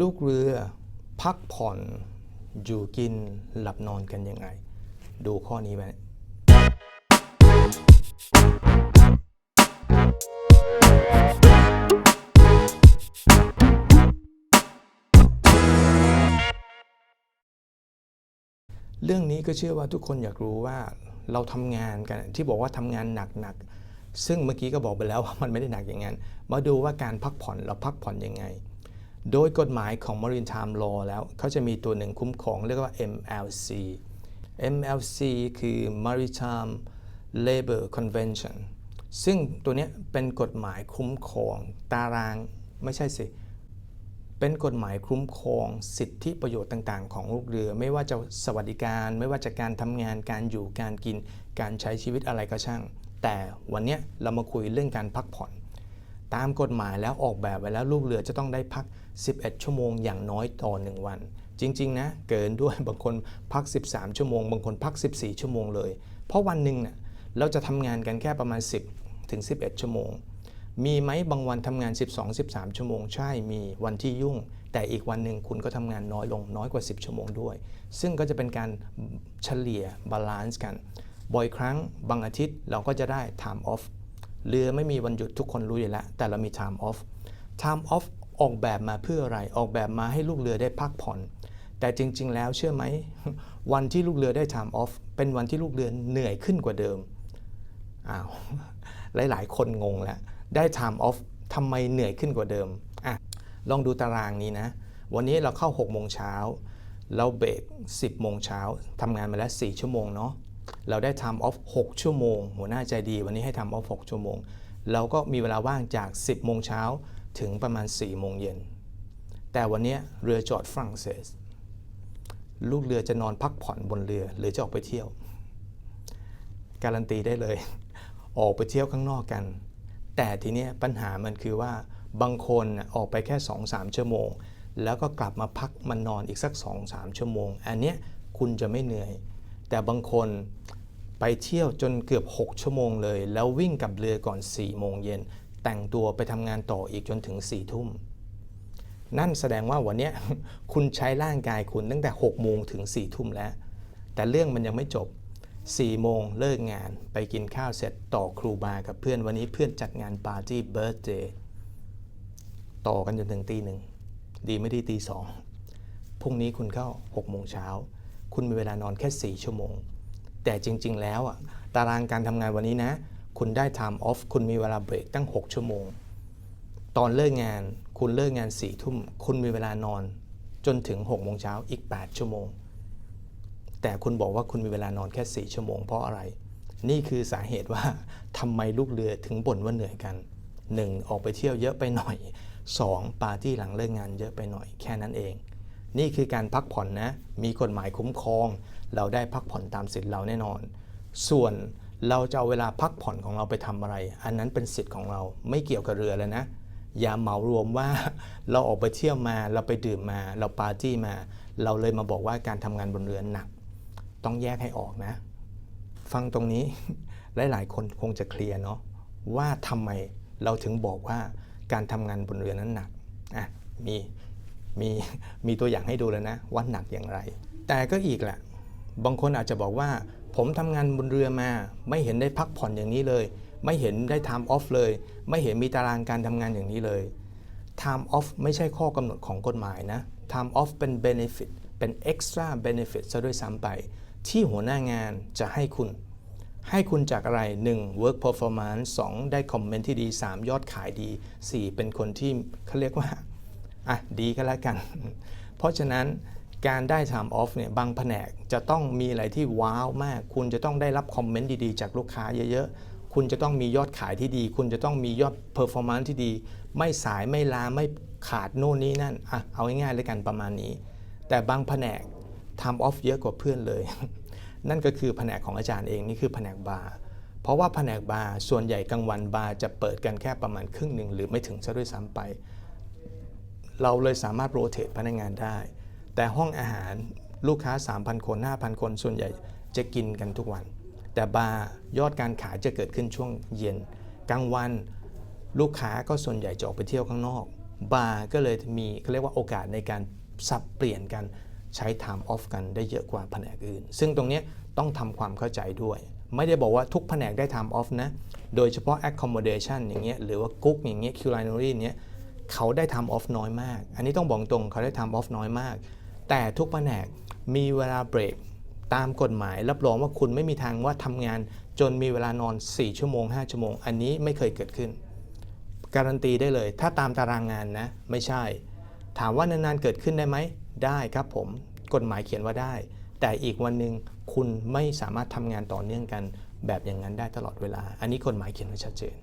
ลูกเรือพักผ่อนอยู่กินหลับนอนกันยังไง ดูข้อนี้ไว้เรื่องนี้ก็เชื่อว่าทุกคนอยากรู้ว่าเราทำงานกันที่บอกว่าทำงานหนักๆซึ่งเมื่อกี้ก็บอกไปแล้วว่ามันไม่ได้หนักอย่างนั้น มาดูว่าการพักผ่อนเราพักผ่อนยังไง โดยกฎหมายของ Maritime Law แล้วเขาจะมีตัวหนึ่งคุ้มครองเรียกว่า MLC MLC คือ Maritime Labor Convention ซึ่งตัวนี้เป็นกฎหมายคุ้มครองตารางไม่ใช่สิ เป็นกฎหมายคุ้มครองสิทธิประโยชน์ต่างๆ ของลูกเรือ ไม่ว่าจะสวัสดิการ ไม่ว่าจะการทำงานการอยู่การกิน การใช้ชีวิตอะไรก็ช่าง แต่วันนี้เรามาคุยเรื่องการพักผ่อน ตามกฎหมายแล้วออกแบบไว้แล้วลูกเรือจะต้องได้พัก 11 ชั่วโมงอย่างน้อยต่อ 1 วัน จริง ๆ นะ เกินด้วยบางคนพัก 13 ชั่วโมง บางคนพัก 14 ชั่วโมงเลย เพราะวันหนึ่งเน่ยเราจะทำงานกันแค่ประมาณ 10 ถึง 11 ชั่วโมง มีไหมบางวันทำงาน 12-13 ชั่วโมง ใช่มีวันที่ยุ่ง แต่อีกวันหนึ่งคุณก็ทำงานน้อยลงน้อยกว่า 10 ชั่วโมงด้วย ซึ่งก็จะเป็นการเฉลี่ยบาลานซ์กัน บ่อยครั้งบางอาทิตย์เราก็จะได้ time off เรือไม่มีวันหยุดทุกคนรู้อยู่แล้ว แต่เรามี time off time off ออกแบบมาเพื่ออะไร ออกแบบมาให้ลูกเรือได้พักผ่อน แต่จริง ๆ แล้วเชื่อไหม วันที่ลูกเรือได้ time off เป็นวันที่ลูกเรือเหนื่อยขึ้นกว่าเดิม อ้าว หลาย ๆ คนงงแล้วได้ time off ทำไมเหนื่อยขึ้นกว่าเดิมอะลองดูตารางนี้นะ วันนี้เราเข้า6โมงเช้าเราเบรก10โมงเช้าทำงานมาแล้ว 4 ชั่วโมงเนาะ เราได้ time off 6ชั่วโมง หัวหน้าใจดี วันนี้ให้ time off 6ชั่วโมง เราก็มีเวลาว่างจาก 10 โมงเช้าถึงประมาณ 4 โมงเย็น แต่วันนี้เรือจอดฝรั่งเศส ลูกเรือจะนอนพักผ่อนบนเรือ หรือจะออกไปเที่ยว การันตีได้เลย ออกไปเที่ยวข้างนอกกัน แต่ทีนี้ปัญหามันคือว่าบางคนออกไปแค่ 2-3 ชั่วโมง แล้วก็กลับมาพักมานอนอีกสัก 2-3 ชั่วโมง อันเนี้ยคุณจะไม่เหนื่อย แต่บางคนไปเที่ยวจนเกือบ 6 ชั่วโมงเลย แล้ววิ่งกับเรือก่อน 4 โมงเย็น แต่งตัวไปทำงานต่ออีกจนถึง 4 ทุ่ม นั่นแสดงว่าวันนี้คุณใช้ร่างกายคุณตั้งแต่ 6 โมงถึง 4 ทุ่มแล้ว แต่เรื่องมันยังไม่จบ 4 โมงเลิกงานไปกินข้าวเสร็จต่อครูบากับเพื่อนวันนี้เพื่อนจัดงานปาร์ตี้เบิร์ d เดย์ต่อกันจนถึงตีหนึ่งดีไม่ดีตีสองพรุ่งนี้คุณเข้า6โมงเช้า คุณมีเวลานอนแค่ 4 ชั่วโมง แต่จริง ๆ แล้วอะตารางการทำงานวันนี้นะ คุณได้ time off คุณมีเวลาเบรกตั้ง 6 ชั่วโมง ตอนเลิกงานคุณเลิกงาน4ี่ทุ่ม คุณมีเวลานอนจนถึง6โมงเช้าอีก 8 ชั่วโมง แต่คุณบอกว่าคุณมีเวลานอนแค่ 4 ชั่วโมงเพราะอะไร นี่คือสาเหตุว่าทำไมลูกเรือถึงบ่นว่าเหนื่อยกัน 1. ออกไปเที่ยวเยอะไปหน่อย 2. ปาร์ตี้หลังเลิกงานเยอะไปหน่อย แค่นั้นเอง นี่คือการพักผ่อนนะ มีกฎหมายคุ้มครอง เราได้พักผ่อนตามสิทธิ์เราแน่นอน ส่วนเราจะเอาเวลาพักผ่อนของเราไปทำอะไร อันนั้นเป็นสิทธิ์ของเราไม่เกี่ยวกับเรือแล้วนะ อย่าเหมารวมว่าเราออกไปเที่ยวมา เราไปดื่มมา เราปาร์ตี้มา เราเลยมาบอกว่าการทำงานบนเรือหนัก ต้องแยกให้ออกนะ ฟังตรงนี้หลายๆคนคงจะเคลียร์เนาะว่าทำไมเราถึงบอกว่าการทำงานบนเรือนั้นหนักอะมี มีมีตัวอย่างให้ดูแล้วนะว่าหนักอย่างไร แต่ก็อีกแหละ บางคนอาจจะบอกว่า ผมทำงานบนเรือมา ไม่เห็นได้พักผ่อนอย่างนี้เลย ไม่เห็นได้ time off เลย ไม่เห็นมีตารางการทำงานอย่างนี้เลย time off ไม่ใช่ข้อกำหนดของกฎหมายนะ time off เป็น benefit เป็น extra benefit ซะด้วยซ้ำไป ที่หัวหน้างานจะให้คุณ ให้คุณจากอะไร 1. work performance 2. ได้คอมเมนต์ที่ดี 3. ยอดขายดี 4. เป็นคนที่เขาเรียกว่า อะดีก็แล้วกัน เพราะฉะนั้นการได้ time off เนี่ยบางแผนกจะต้องมีอะไรที่ว้าวมาก คุณจะต้องได้รับคอมเมนต์ดีๆ จากลูกค้าเยอะๆ คุณจะต้องมียอดขายที่ดี คุณจะต้องมียอด performance ที่ดี ไม่สายไม่ลาไม่ขาดโน่นนี่นั่นอะเอาง่ายๆเลยกันประมาณนี้ แต่บางแผนก time off เยอะกว่าเพื่อนเลย นั่นก็คือแผนกของอาจารย์เองนี่คือแผนกบาร์เพราะว่าแผนกบาร์ส่วนใหญ่กลางวันบาร์จะเปิดกันแค่ประมาณครึ่งหนึ่งหรือไม่ถึงซะด้วยซ้ำไป เราเลยสามารถโรเตทพนักงานได้ แต่ห้องอาหารลูกค้า 3,000 คน 5,000 คนส่วนใหญ่จะกินกันทุกวัน แต่บาร์ยอดการขายจะเกิดขึ้นช่วงเย็น กลางวันลูกค้าก็ส่วนใหญ่จะออกไปเที่ยวข้างนอก บาร์ก็เลยมีเขาเรียกว่าโอกาสในการสับเปลี่ยนกันใช้ time off กันได้เยอะกว่าแผนกอื่น ซึ่งตรงนี้ต้องทำความเข้าใจด้วย ไม่ได้บอกว่าทุกแผนกได้ time off นะ โดยเฉพาะ accommodation อย่างเงี้ยหรือว่ากุ๊กอย่างเงี้ย culinary เนี้ย เขาได้ time off น้อยมาก อันนี้ต้องบอกตรงเขาได้ time off น้อยมาก แต่ทุกแผนกมีเวลาเบรกตามกฎหมาย รับรองว่าคุณไม่มีทางว่าทำงานจนมีเวลานอน 4 ชั่วโมง 5 ชั่วโมง อันนี้ไม่เคยเกิดขึ้น การันตีได้เลย ถ้าตามตารางงานนะ ไม่ใช่ ถามว่านานๆเกิดขึ้นได้ไหม ได้ครับผม กฎหมายเขียนว่าได้ แต่อีกวันหนึ่งคุณไม่สามารถทำงานต่อเนื่องกัน แบบอย่างนั้นได้ตลอดเวลา อันนี้กฎหมายเขียนไว้ชัดเจน